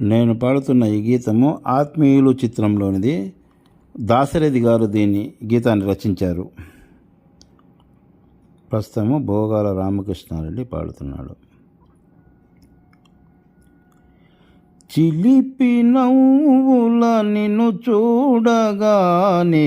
నేను పాడుతున్న ఈ గీతము ఆత్మీయులు చిత్రంలోనిది. దాశరథి గారు దీన్ని గీతాన్ని రచించారు. ప్రస్తుతము భోగాల రామకృష్ణారెడ్డి పాడుతున్నాడు. చిలిపి నవ్వుల నిన్ను చూడగానే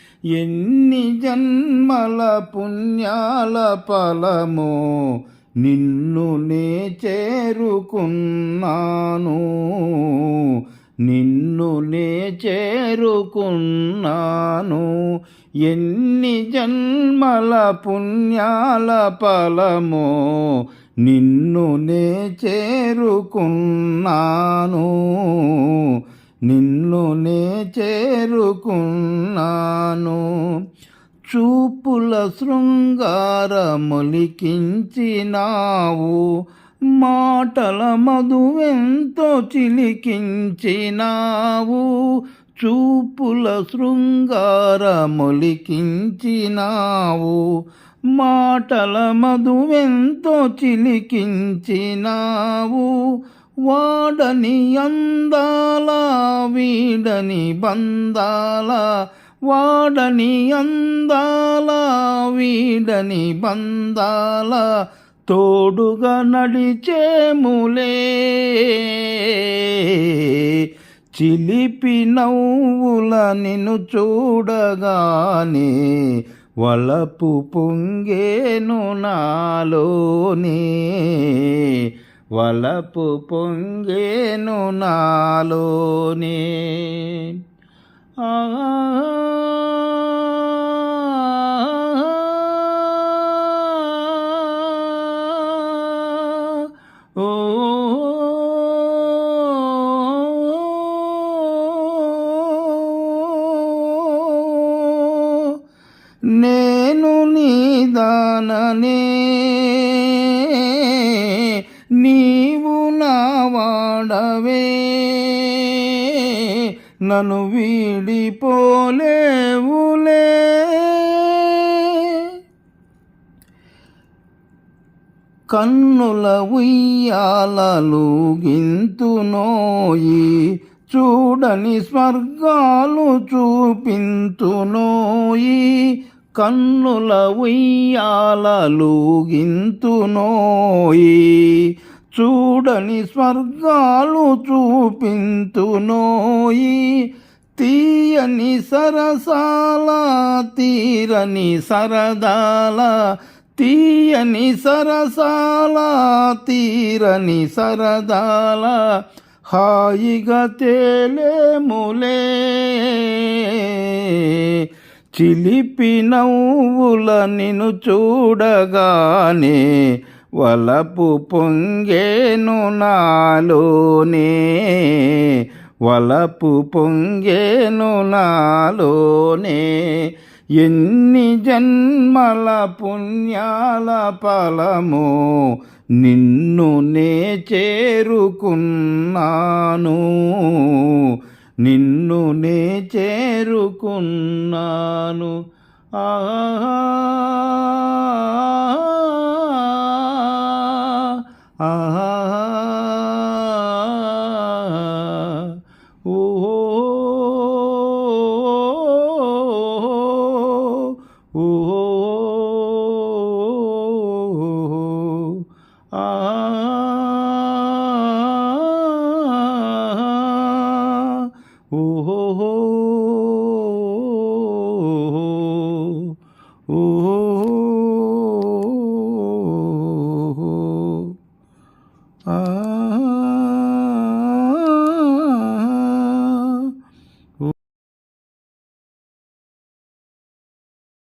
ఎన్ని జన్మల పుణ్యాల ఫలము నిన్ను నే చేరుకున్నాను. నిన్ను నే చేరుకున్నాను. ఎన్ని జన్మల పుణ్యాల ఫలము నిన్ను నే చేరుకున్నాను. నిన్ను నే చేరుకున్నాను. చూపుల శృంగార మొలికించినావు మాటల మధువెంతో చిలికించినావు. చూపుల శృంగారములికించినావు. మాటల మధువెంతో చిలికించినావు. వాడని అందాల వీడని బందాల. వాడని అందాల వీడని బందాల. తోడుగా నడిచేములే చిలిపి నవ్వుల నిన్ను చూడగానే వలపు పొంగేను నాలోనే. వలపు పొంగేను నాలోనే ఆ నేను నీదాననే వే నన్ను వీడిపోలేవులే. కన్నుల ఉయ్యాలలు గింతునోయి చూడని స్వర్గాలు చూపింతునోయి కన్నుల ఉయ్యాలలు గింతునోయి చూడని స్వర్గాలు చూపింతునోయి తీయని సరసాల తీరని సరదాల తీయని సరసాల తీరని సరదాల హాయిగా తేలేములే. చిలిపి నవ్వుల నిన్ను చూడగానే వలపు పొంగేను నాలోనే. వలపు పొంగేను నాలోనే. ఎన్ని జన్మల పుణ్యాల ఫలము నిన్ను నే చేరుకున్నాను. నిన్ను నే చేరుకున్నాను. ఆ